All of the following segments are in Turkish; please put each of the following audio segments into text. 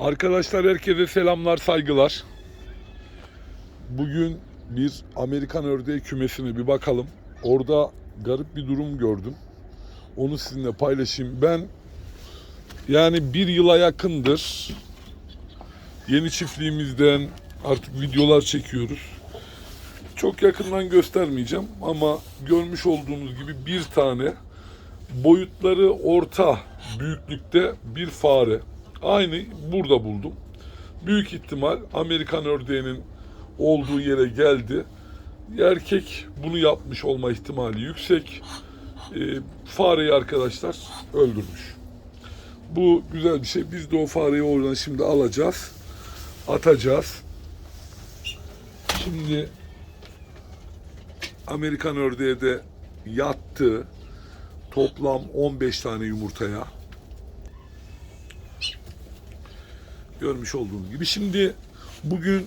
Arkadaşlar herkese selamlar, saygılar. Bugün bir Amerikan ördeği kümesine bir bakalım. Orada garip bir durum gördüm. Onu sizinle paylaşayım. Ben yani bir yıla yakındır yeni çiftliğimizden artık videolar çekiyoruz. Çok yakından göstermeyeceğim ama görmüş olduğunuz gibi bir tane boyutları orta büyüklükte bir fare. Aynı burada buldum. Büyük ihtimal Amerikan ördeğinin olduğu yere geldi. Erkek bunu yapmış olma ihtimali yüksek. Ee, fareyi arkadaşlar öldürmüş. Bu güzel bir şey. Biz de o fareyi oradan şimdi alacağız. Atacağız. Şimdi Amerikan ördeğe de yattı. Toplam 15 tane yumurtaya. Görmüş olduğunuz gibi. Şimdi bugün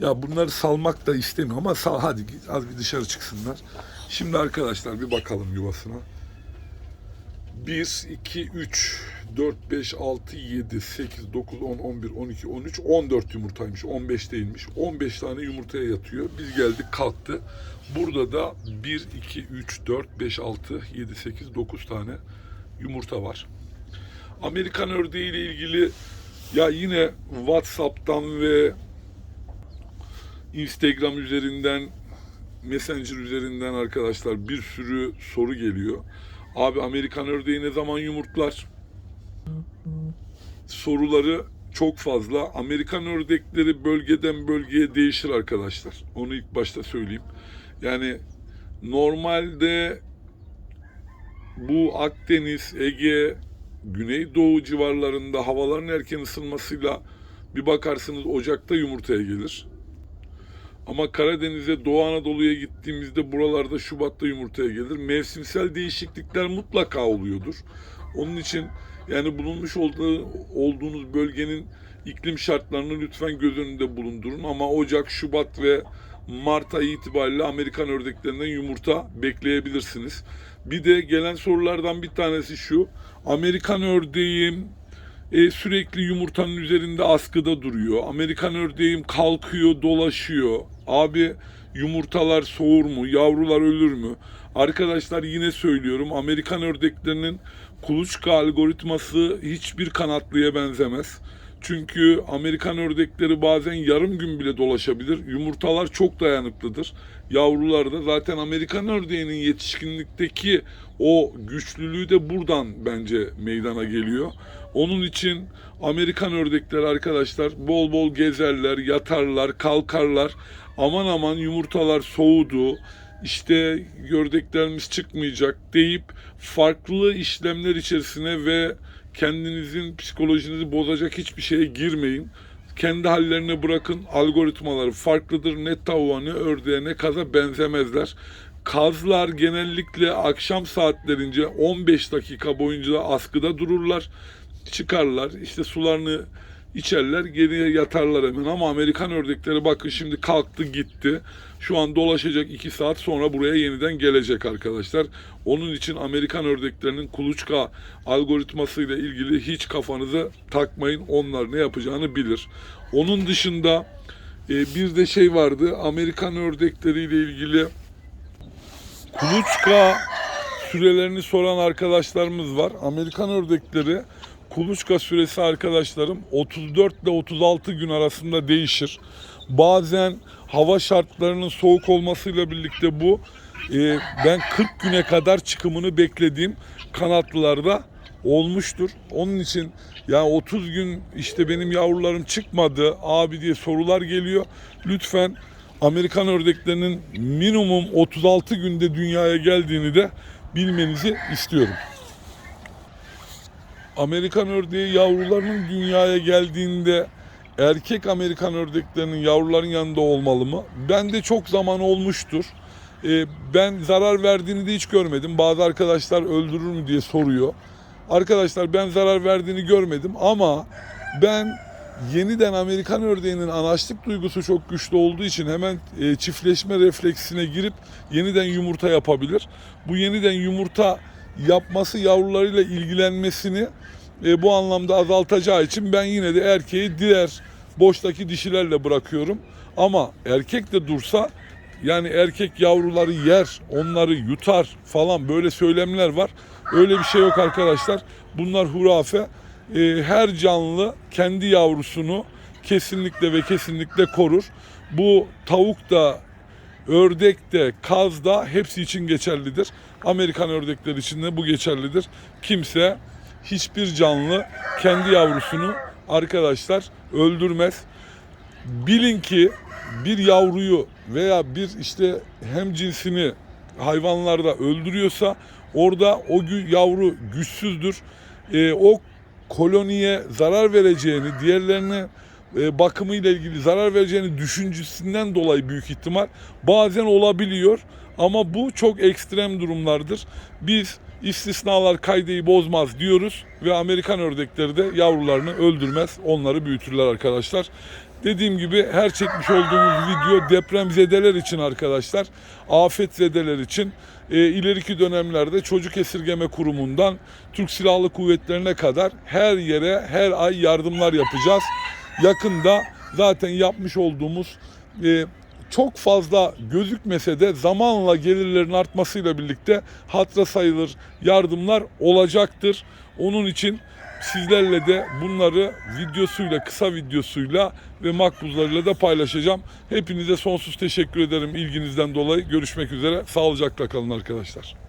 ya bunları salmak da istemiyorum ama sal hadi az bir dışarı çıksınlar. Şimdi arkadaşlar bir bakalım yuvasına. 1, 2, 3, 4, 5, 6, 7, 8, 9, 10, 11, 12, 13, 14 yumurtaymış. 15 değilmiş. 15 tane yumurtaya yatıyor. Biz geldik kalktı. Burada da 1, 2, 3, 4, 5, 6, 7, 8, 9 tane yumurta var. Amerikan ördeği ile ilgili ya yine WhatsApp'tan ve Instagram üzerinden Messenger üzerinden arkadaşlar bir sürü soru geliyor. Abi Amerikan ördeği ne zaman yumurtlar? Soruları çok fazla. Amerikan ördekleri bölgeden bölgeye değişir arkadaşlar. Onu ilk başta söyleyeyim. Yani normalde bu Akdeniz, Ege, Güneydoğu civarlarında havaların erken ısınmasıyla bir bakarsınız Ocak'ta yumurtaya gelir. Ama Karadeniz'e, Doğu Anadolu'ya gittiğimizde buralarda Şubat'ta yumurtaya gelir. Mevsimsel değişiklikler mutlaka oluyordur. Onun için yani bulunmuş olduğu, olduğunuz bölgenin iklim şartlarını lütfen göz önünde bulundurun. Ama Ocak, Şubat ve Mart ayı itibariyle Amerikan ördeklerinden yumurta bekleyebilirsiniz. Bir de gelen sorulardan bir tanesi şu. Amerikan ördeğim e, sürekli yumurtanın üzerinde askıda duruyor. Amerikan ördeğim kalkıyor, dolaşıyor. Abi yumurtalar soğur mu? Yavrular ölür mü? Arkadaşlar yine söylüyorum. Amerikan ördeklerinin kuluçka algoritması hiçbir kanatlıya benzemez. Çünkü Amerikan ördekleri bazen yarım gün bile dolaşabilir. Yumurtalar çok dayanıklıdır. Yavrular da zaten Amerikan ördeğinin yetişkinlikteki o güçlülüğü de buradan bence meydana geliyor. Onun için Amerikan ördekleri arkadaşlar bol bol gezerler, yatarlar, kalkarlar. Aman aman yumurtalar soğudu, işte gördeklerimiz çıkmayacak deyip farklı işlemler içerisine ve kendinizin psikolojinizi bozacak hiçbir şeye girmeyin. Kendi hallerine bırakın. Algoritmaları farklıdır. Ne tavuğa ne ördeğe ne kaza benzemezler. Kazlar genellikle akşam saatlerince 15 dakika boyunca askıda dururlar. Çıkarlar. işte sularını içerler. Geriye yatarlar hemen. Ama Amerikan ördekleri bakın şimdi kalktı gitti. Şu an dolaşacak 2 saat sonra buraya yeniden gelecek arkadaşlar. Onun için Amerikan ördeklerinin kuluçka algoritmasıyla ilgili hiç kafanıza takmayın. Onlar ne yapacağını bilir. Onun dışında e, bir de şey vardı. Amerikan ördekleriyle ilgili kuluçka sürelerini soran arkadaşlarımız var. Amerikan ördekleri kuluçka süresi arkadaşlarım 34 ile 36 gün arasında değişir. Bazen hava şartlarının soğuk olmasıyla birlikte bu e, ben 40 güne kadar çıkımını beklediğim kanatlılarda olmuştur. Onun için ya 30 gün işte benim yavrularım çıkmadı abi diye sorular geliyor. Lütfen Amerikan ördeklerinin minimum 36 günde dünyaya geldiğini de bilmenizi istiyorum. Amerikan ördeği yavrularının dünyaya geldiğinde erkek Amerikan ördeklerinin yavruların yanında olmalı mı? Bende çok zaman olmuştur. Ee, ben zarar verdiğini de hiç görmedim. Bazı arkadaşlar öldürür mü diye soruyor. Arkadaşlar ben zarar verdiğini görmedim ama ben yeniden Amerikan ördeğinin anaçlık duygusu çok güçlü olduğu için hemen e, çiftleşme refleksine girip yeniden yumurta yapabilir. Bu yeniden yumurta yapması yavrularıyla ilgilenmesini e, bu anlamda azaltacağı için ben yine de erkeği diğer boştaki dişilerle bırakıyorum. Ama erkek de dursa yani erkek yavruları yer, onları yutar falan böyle söylemler var. Öyle bir şey yok arkadaşlar. Bunlar hurafe. E, her canlı kendi yavrusunu kesinlikle ve kesinlikle korur. Bu tavuk da ördek de, kaz da hepsi için geçerlidir. Amerikan ördekler için de bu geçerlidir. Kimse hiçbir canlı kendi yavrusunu arkadaşlar öldürmez. Bilin ki bir yavruyu veya bir işte hem cinsini hayvanlarda öldürüyorsa orada o yavru güçsüzdür. Ee, o koloniye zarar vereceğini, diğerlerine e, bakımıyla ilgili zarar vereceğini düşüncesinden dolayı büyük ihtimal bazen olabiliyor. Ama bu çok ekstrem durumlardır. Biz istisnalar kaydeyi bozmaz diyoruz ve Amerikan ördekleri de yavrularını öldürmez, onları büyütürler arkadaşlar. Dediğim gibi her çekmiş olduğumuz video depremzedeler için arkadaşlar, afetzedeler için e, ileriki dönemlerde Çocuk Esirgeme Kurumu'ndan Türk Silahlı Kuvvetleri'ne kadar her yere her ay yardımlar yapacağız. Yakında zaten yapmış olduğumuz e, çok fazla gözükmese de zamanla gelirlerin artmasıyla birlikte hatra sayılır yardımlar olacaktır. Onun için sizlerle de bunları videosuyla, kısa videosuyla ve makbuzlarıyla da paylaşacağım. Hepinize sonsuz teşekkür ederim ilginizden dolayı. Görüşmek üzere. Sağlıcakla kalın arkadaşlar.